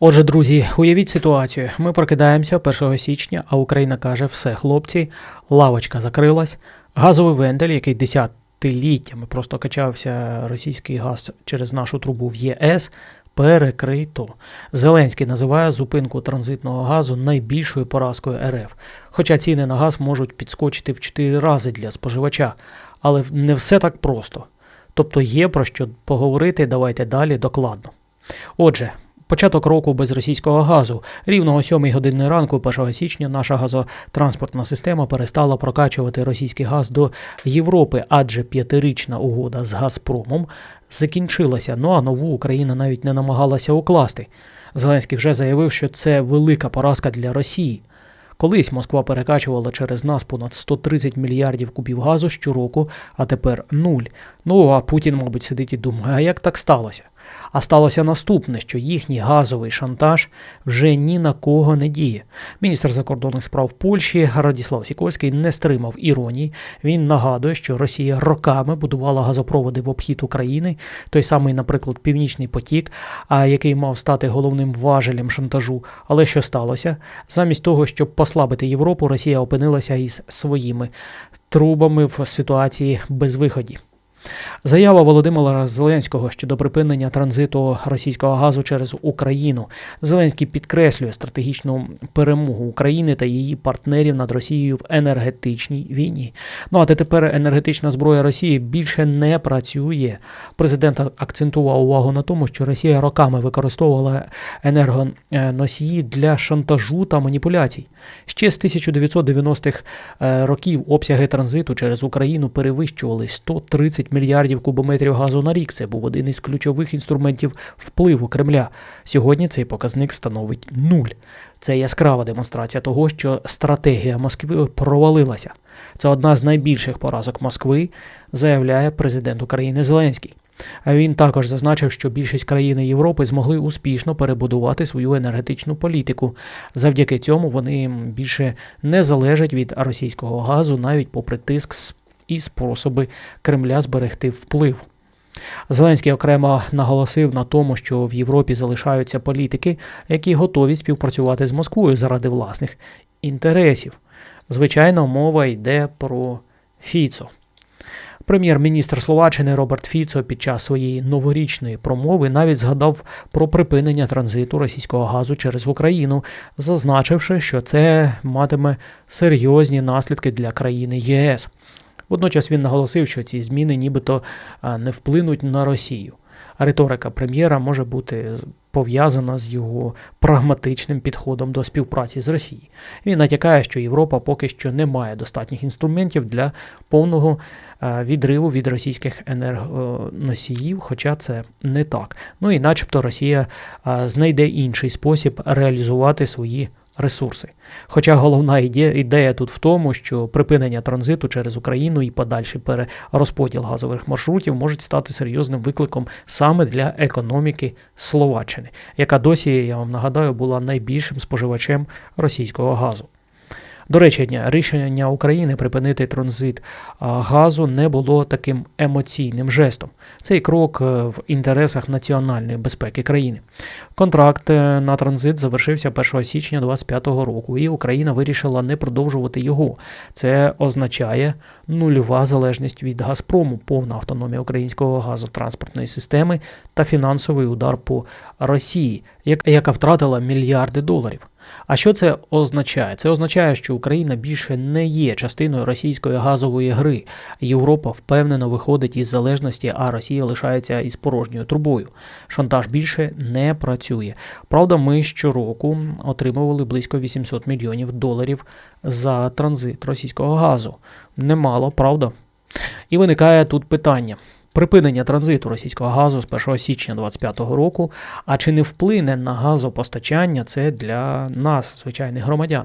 Отже, друзі, уявіть ситуацію. Ми прокидаємося 1 січня, а Україна каже: все, хлопці, лавочка закрилась, газовий вентиль, який десятиліттями просто качався російський газ через нашу трубу в ЄС. Перекрито. Зеленський називає зупинку транзитного газу найбільшою поразкою РФ. Хоча ціни на газ можуть підскочити в 4 рази для споживача, але не все так просто. Тобто є про що поговорити, давайте далі докладно. Отже, початок року без російського газу. Рівно о 7 години ранку, 1 січня, наша газотранспортна система перестала прокачувати російський газ до Європи, адже п'ятирічна угода з Газпромом закінчилася. Ну а нову Україна навіть не намагалася укласти. Зеленський вже заявив, що це велика поразка для Росії. Колись Москва перекачувала через нас понад 130 мільярдів кубів газу щороку, а тепер нуль. Ну а Путін, мабуть, сидить і думає, а як так сталося? А сталося наступне, що їхній газовий шантаж вже ні на кого не діє. Міністр закордонних справ Польщі Радіслав Сікольський не стримав іронії. Він нагадує, що Росія роками будувала газопроводи в обхід України, той самий, наприклад, Північний потік, який мав стати головним важелем шантажу. Але що сталося? Замість того, щоб послабити Європу, Росія опинилася із своїми трубами в ситуації безвиході. Заява Володимира Зеленського щодо припинення транзиту російського газу через Україну. Зеленський підкреслює стратегічну перемогу України та її партнерів над Росією в енергетичній війні. Ну а тепер енергетична зброя Росії більше не працює. Президент акцентував увагу на тому, що Росія роками використовувала енергоносії для шантажу та маніпуляцій. Ще з 1990-х е, років обсяги транзиту через Україну перевищували 130 мільярдів кубометрів газу на рік. Це був один із ключових інструментів впливу Кремля. Сьогодні цей показник становить нуль. Це яскрава демонстрація того, що стратегія Москви провалилася. Це одна з найбільших поразок Москви, заявляє президент України Зеленський. А він також зазначив, що більшість країн Європи змогли успішно перебудувати свою енергетичну політику. Завдяки цьому вони більше не залежать від російського газу, навіть попри тиск і способи Кремля зберегти вплив. Зеленський окремо наголосив на тому, що в Європі залишаються політики, які готові співпрацювати з Москвою заради власних інтересів. Звичайно, мова йде про Фіцо. Прем'єр-міністр Словаччини Роберт Фіцо під час своєї новорічної промови навіть згадав про припинення транзиту російського газу через Україну, зазначивши, що це матиме серйозні наслідки для країни ЄС. Водночас він наголосив, що ці зміни нібито не вплинуть на Росію. Риторика прем'єра може бути пов'язана з його прагматичним підходом до співпраці з Росією. Він натякає, що Європа поки що не має достатніх інструментів для повного відриву від російських енергоносіїв, хоча це не так. Ну і начебто Росія знайде інший спосіб реалізувати свої ресурси. Хоча головна ідея, ідея тут в тому, що припинення транзиту через Україну і подальший перерозподіл газових маршрутів можуть стати серйозним викликом саме для економіки Словаччини, яка досі, я вам нагадаю, була найбільшим споживачем російського газу. До речі, рішення України припинити транзит газу не було таким емоційним жестом. Цей крок е, в інтересах національної безпеки країни. Контракт е, на транзит завершився 1 січня 2025 року, і Україна вирішила не продовжувати його. Це означає нульова залежність від Газпрому, повна автономія українського газотранспортної системи та фінансовий удар по Росії, яка втратила мільярди доларів. А що це означає? Це означає, що Україна більше не є частиною російської газової гри. Європа впевнено виходить із залежності, а Росія лишається із порожньою трубою. Шантаж більше не працює. Правда, ми щороку отримували близько 800 мільйонів доларів за транзит російського газу. Немало, правда? І виникає тут питання припинення транзиту російського газу з 1 січня 2025 року. А чи не вплине на газопостачання це для нас, звичайних громадян?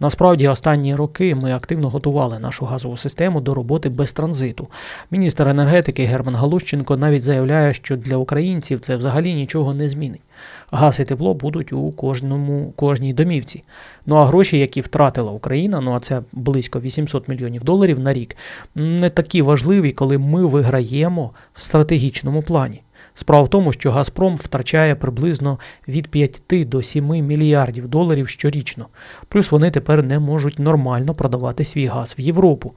Насправді, останні роки ми активно готували нашу газову систему до роботи без транзиту. Міністр енергетики Герман Галущенко навіть заявляє, що для українців це взагалі нічого не змінить. Газ і тепло будуть у кожному кожній домівці. Ну а гроші, які втратила Україна, ну а це близько 800 мільйонів доларів на рік, не такі важливі, коли ми виграємо в стратегічному плані. Справа в тому, що Газпром втрачає приблизно від 5 до 7 мільярдів доларів щорічно. Плюс вони тепер не можуть нормально продавати свій газ в Європу.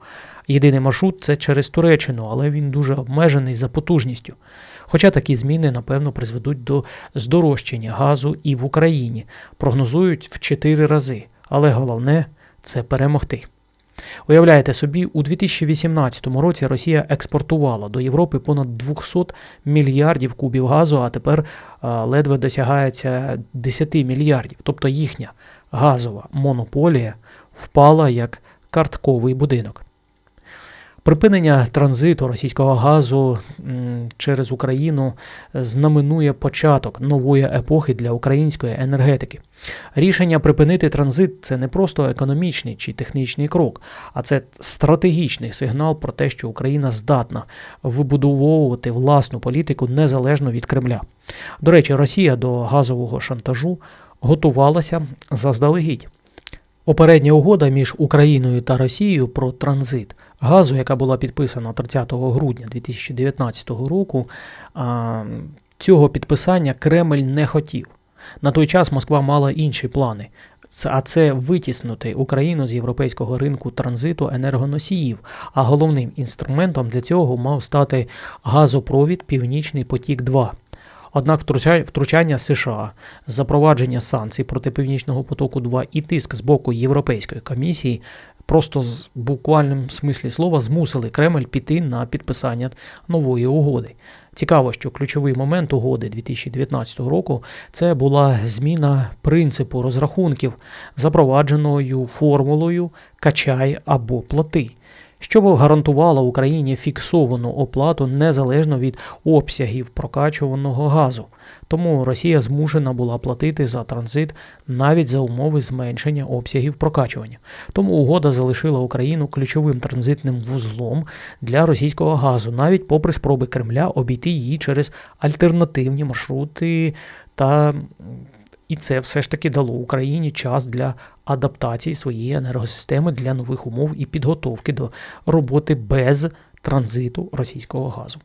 Єдиний маршрут це через Туреччину, але він дуже обмежений за потужністю. Хоча такі зміни, напевно, призведуть до здорожчання газу і в Україні, прогнозують в 4 рази. Але головне це перемогти. Уявляєте собі, у 2018 році Росія експортувала до Європи понад 200 мільярдів кубів газу, а тепер ледве досягається 10 мільярдів. Тобто їхня газова монополія впала як картковий будинок. Припинення транзиту російського газу через Україну знаменує початок нової епохи для української енергетики. Рішення припинити транзит це не просто економічний чи технічний крок, а це стратегічний сигнал про те, що Україна здатна вибудовувати власну політику незалежно від Кремля. До речі, Росія до газового шантажу готувалася заздалегідь. Попередня угода між Україною та Росією про транзит газу, яка була підписана 30 грудня 2019 року, цього підписання Кремль не хотів. На той час Москва мала інші плани. А це витіснути Україну з європейського ринку транзиту енергоносіїв. А головним інструментом для цього мав стати газопровід Північний потік 2 Однак втруча- втручання США, запровадження санкцій проти Північного потоку 2 і тиск з боку Європейської комісії просто з буквальним смислі слова змусили Кремль піти на підписання нової угоди. Цікаво, що ключовий момент угоди 2019 року це була зміна принципу розрахунків, запровадженою формулою качай або плати що гарантувало Україні фіксовану оплату незалежно від обсягів прокачуваного газу. Тому Росія змушена була платити за транзит навіть за умови зменшення обсягів прокачування. Тому угода залишила Україну ключовим транзитним вузлом для російського газу, навіть попри спроби Кремля обійти її через альтернативні маршрути та і це все ж таки дало Україні час для адаптації своєї енергосистеми для нових умов і підготовки до роботи без транзиту російського газу.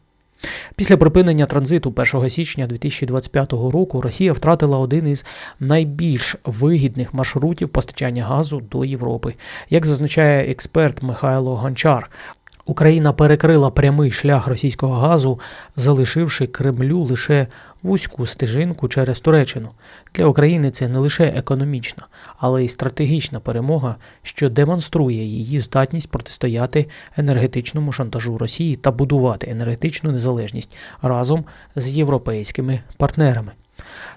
Після припинення транзиту 1 січня 2025 року Росія втратила один із найбільш вигідних маршрутів постачання газу до Європи. Як зазначає експерт Михайло Гончар, Україна перекрила прямий шлях російського газу, залишивши Кремлю лише вузьку стежинку через Туреччину. Для України це не лише економічна, але й стратегічна перемога, що демонструє її здатність протистояти енергетичному шантажу Росії та будувати енергетичну незалежність разом з європейськими партнерами.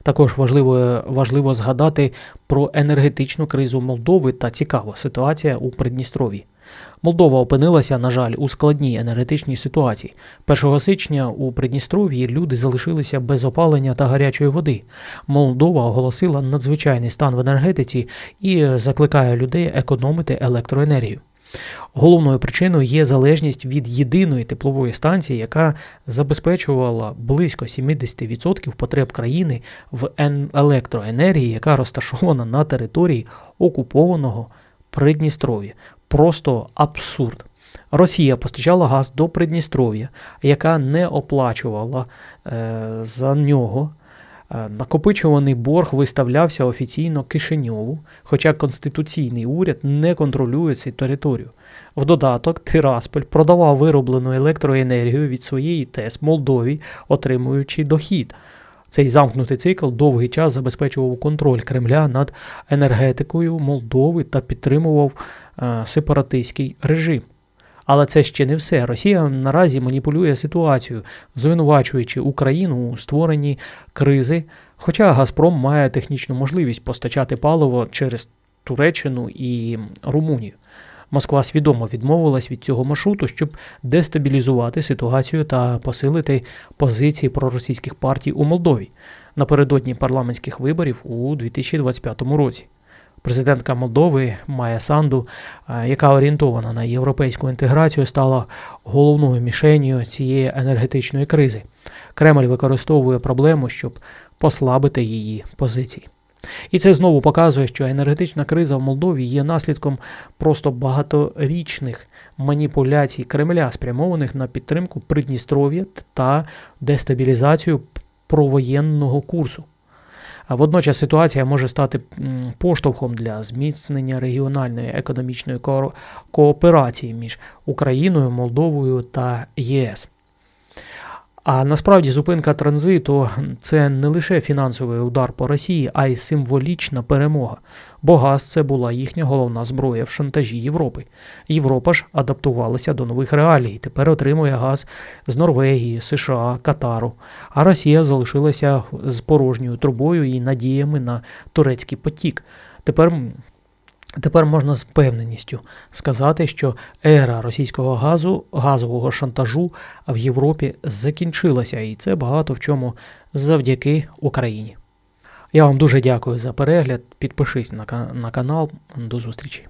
Також важливо важливо згадати про енергетичну кризу Молдови та цікава ситуація у Придністров'ї. Молдова опинилася, на жаль, у складній енергетичній ситуації. 1 січня у Придністров'ї люди залишилися без опалення та гарячої води. Молдова оголосила надзвичайний стан в енергетиці і закликає людей економити електроенергію. Головною причиною є залежність від єдиної теплової станції, яка забезпечувала близько 70% потреб країни в електроенергії, яка розташована на території окупованого Придністров'я. Просто абсурд. Росія постачала газ до Придністров'я, яка не оплачувала е, за нього. Е, накопичуваний борг виставлявся офіційно Кишиньову, хоча конституційний уряд не контролює цю територію. В додаток, Тирасполь продавав вироблену електроенергію від своєї ТЕС Молдові, отримуючи дохід. Цей замкнутий цикл довгий час забезпечував контроль Кремля над енергетикою Молдови та підтримував сепаратистський режим. Але це ще не все. Росія наразі маніпулює ситуацією, звинувачуючи Україну у створенні кризи. Хоча Газпром має технічну можливість постачати паливо через Туреччину і Румунію. Москва свідомо відмовилась від цього маршруту, щоб дестабілізувати ситуацію та посилити позиції проросійських партій у Молдові напередодні парламентських виборів у 2025 році. Президентка Молдови Майя Санду, е, яка орієнтована на європейську інтеграцію, стала головною мішенью цієї енергетичної кризи. Кремль використовує проблему, щоб послабити її позиції. І це знову показує, що енергетична криза в Молдові є наслідком просто багаторічних маніпуляцій Кремля, спрямованих на підтримку Придністров'я та дестабілізацію провоєнного курсу. Водночас ситуація може стати поштовхом для зміцнення регіональної економічної ко- кооперації між Україною, Молдовою та ЄС. А насправді зупинка транзиту це не лише фінансовий удар по Росії, а й символічна перемога. Бо газ це була їхня головна зброя в шантажі Європи. Європа ж адаптувалася до нових реалій. Тепер отримує газ з Норвегії, США, Катару. А Росія залишилася з порожньою трубою і надіями на турецький потік. Тепер, тепер можна з впевненістю сказати, що ера російського газу, газового шантажу в Європі закінчилася, і це багато в чому завдяки Україні. Я вам дуже дякую за перегляд. Підпишись на, на канал. До зустрічі.